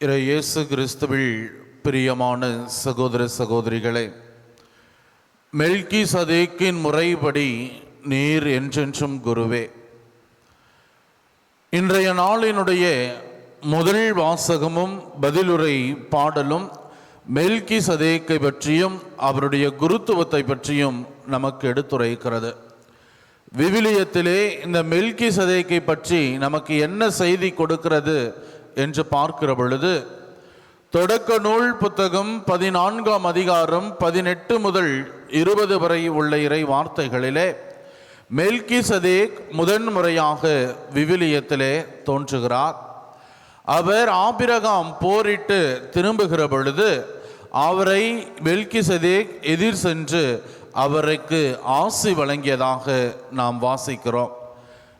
இயேசு கிறிஸ்துவில் பிரியமான சகோதர சகோதரிகளே மெல்கி சதேக்கின் முறைப்படி நீர் என்றென்றும் குருவே. இன்றைய நாளினுடைய முதல் வாசகமும் பதிலுரை பாடலும் மெல்கி சதேக்கை பற்றியும் அவருடைய குருத்துவத்தை பற்றியும் நமக்கு எடுத்துரைக்கிறது. விவிலியத்திலே இந்த மெல்கி சதேக்கை பற்றி நமக்கு என்ன செய்தி கொடுக்கிறது என்று பார்க்கிற பொழுது தொடக்க நூல் புத்தகம் பதினான்காம் அதிகாரம் பதினெட்டு முதல் இருபது வரை உள்ள இறை வார்த்தைகளிலே மெல்கி சதேக் முதன்முறையாக விவிலியத்திலே தோன்றுகிறார். அவர் ஆபிரகாம் போரிட்டு திரும்புகிற பொழுது அவரை மெல்கி சதேக் எதிர் சென்று அவருக்கு ஆசி வழங்கியதாக நாம் வாசிக்கிறோம்.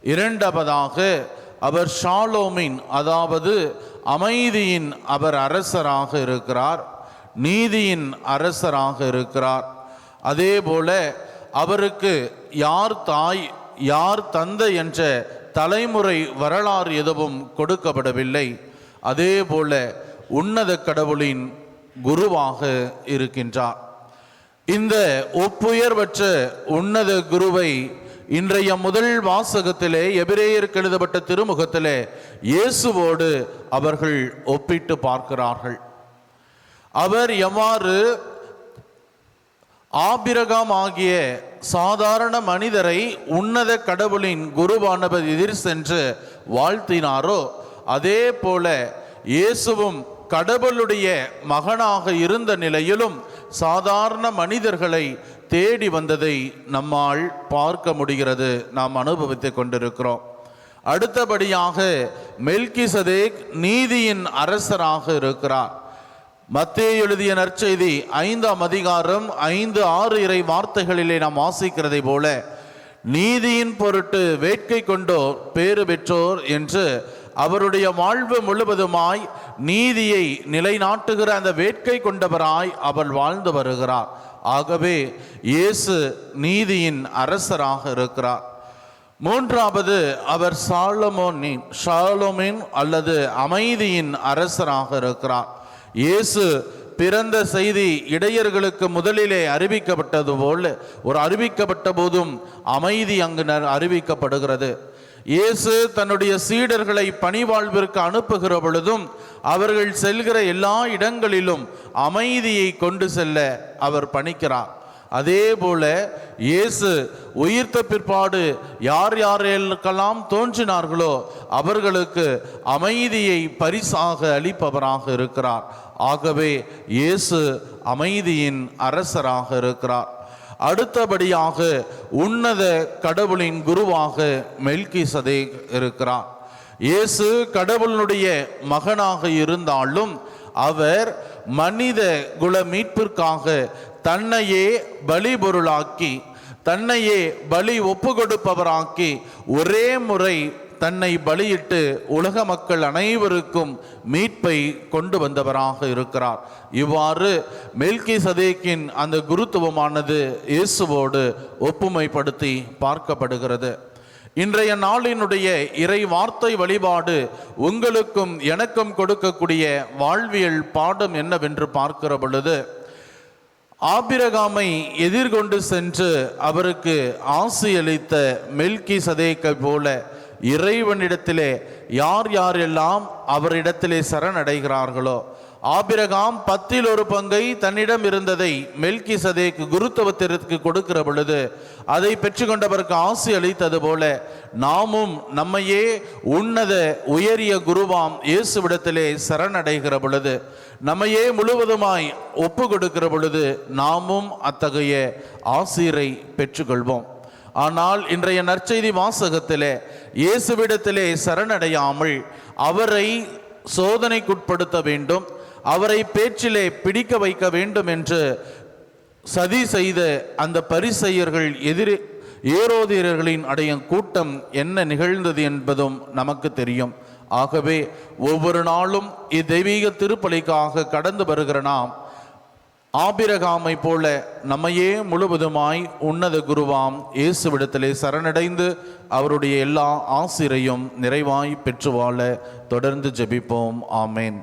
இரண்டாவதாக அவர் ஷாலோமின் அதாவது அமைதியின் அவர் அரசராக இருக்கிறார் நீதியின் அரசராக இருக்கிறார். அதே போல அவருக்கு யார் தாய் யார் தந்தை என்ற தலைமுறை வரலாறு எதுவும் கொடுக்கப்படவில்லை. அதே போல உன்னத கடவுளின் குருவாக இருக்கின்றார். இந்த ஒப்புயர்வற்ற உன்னத குருவை இன்றைய முதல் வாசகத்திலே எபிரேயருக்கு எழுதப்பட்ட திருமுகத்திலே இயேசுவோடு அவர்கள் ஒப்பிட்டு பார்க்கிறார்கள். அவர் எவ்வாறு ஆபிரகாம் ஆகிய சாதாரண மனிதரை உன்னத கடவுளின் குருவானவர் எதிர் சென்று வாழ்த்தினாரோ அதே போல இயேசுவும் கடவுளுடைய மகனாக இருந்த நிலையிலும் சாதாரண மனிதர்களை தேடி வந்ததை நம்மால் பார்க்க முடிகிறது. நாம் அனுபவித்துக் கொண்டிருக்கிறோம். அடுத்தபடியாக மெல்கிசதேக் நீதியின் அரசராக இருக்கிறார். மத்தே எழுதிய நற்செய்தி ஐந்தாம் அதிகாரம் ஐந்து ஆறு இறை வார்த்தைகளிலே நாம் வாசிக்கிறதை போல நீதியின் பொருட்டு வேட்கை கொண்டோர் பேறு பெற்றோர் என்று அவருடைய வாழ்வு முழுவதுமாய் நீதியை நிலைநாட்டுகிற அந்த வேட்கை கொண்டவராய் அவர் வாழ்ந்து வருகிறார். ஆகவே இயேசு நீதியின் அரசராக இருக்கிறார். மூன்றாவது அவர் சாலமோனின் ஷாலோமின் அல்லது அமைதியின் அரசராக இருக்கிறார். இயேசு பிறந்த செய்தி இடையர்களுக்கு முதலிலே அறிவிக்கப்பட்டது போல் ஒரு அறிவிக்கப்பட்ட போதும் அமைதி அங்கு அறிவிக்கப்படுகிறது. இயேசு தன்னுடைய சீடர்களை பணிவாழ்விற்கு அனுப்புகிற பொழுதும் அவர்கள் செல்கிற எல்லா இடங்களிலும் அமைதியை கொண்டு செல்ல அவர் பணிக்கிறார். அதே போல இயேசு உயிர்த்த பிற்பாடு யார் யாரெல்லாம் தோன்றினார்களோ அவர்களுக்கு அமைதியை பரிசாக அளிப்பவராக இருக்கிறார். ஆகவே இயேசு அமைதியின் அரசராக இருக்கிறார். அடுத்தபடியாக உன்னத கடவுளின் குருவாக மெல்கி சதே இருக்கிறார் இயேசு கடவுளுடைய மகனாக இருந்தாலும் அவர் மனித குல மீட்பிற்காக தன்னையே பலிபொருளாக்கி தன்னையே பலி ஒப்பு கொடுப்பவராக்கி ஒரே முறை தன்னை பலியிட்டு உலக மக்கள் அனைவருக்கும் மீட்பை கொண்டு வந்தவராக இருக்கிறார். இவ்வாறு மெல்கி சதேக்கின் அந்த குருத்துவமானது இயேசுவோடு ஒப்புமைப்படுத்தி பார்க்கப்படுகிறது. இன்றைய நாளினுடைய இறை வார்த்தை வழிபாடு உங்களுக்கும் எனக்கும் கொடுக்கக்கூடிய வாழ்வியல் பாடம் என்னவென்று பார்க்கிற பொழுது ஆபிரகாமை எதிர்கொண்டு சென்று அவருக்கு ஆசியளித்த மெல்கி சதேக்கை போல இறைவனிடத்திலே யார் யாரெல்லாம் அவரிடத்திலே சரணடைகிறார்களோ ஆபிரகாம் பத்தில் ஒரு பங்கை தன்னிடம் இருந்ததை மெல்கி சதேக்கு குருத்துவத்திற்கு கொடுக்கிற பொழுது அதை பெற்றுக்கொண்டவருக்கு ஆசி அளித்தது போல நாமும் நம்மையே உன்னத உயரிய குருவாம் இயேசுவிடத்திலே சரணடைகிற பொழுது நம்மையே முழுவதுமாய் ஒப்பு கொடுக்கிற பொழுது நாமும் அத்தகைய ஆசிரை பெற்றுக்கொள்வோம். ஆனால் இன்றைய நற்செய்தி வாசகத்திலே இயேசுவிடத்திலே சரணடையாமல் அவரை சோதனைக்குட்படுத்த வேண்டும் அவரை பேச்சிலே பிடிக்க வைக்க வேண்டும் என்று சதி செய்த அந்த பரிசெயர்கள் எதிரே ஏரோதியர்களின் அடையும் கூட்டம் என்ன நிகழ்ந்தது என்பதும் நமக்கு தெரியும். ஆகவே ஒவ்வொரு நாளும் இத்தெய்வீக திருப்பலிக்காக கடந்து வருகிற நாம் ஆபிரகாமை போல நம்மையே முழுவதுமாய் உன்னத குருவாம் இயேசுவிடத்திலே சரணடைந்து அவருடைய எல்லா ஆசிரையும் நிறைவாய் பெற்று வாழ தொடர்ந்து ஜெபிப்போம். ஆமேன்.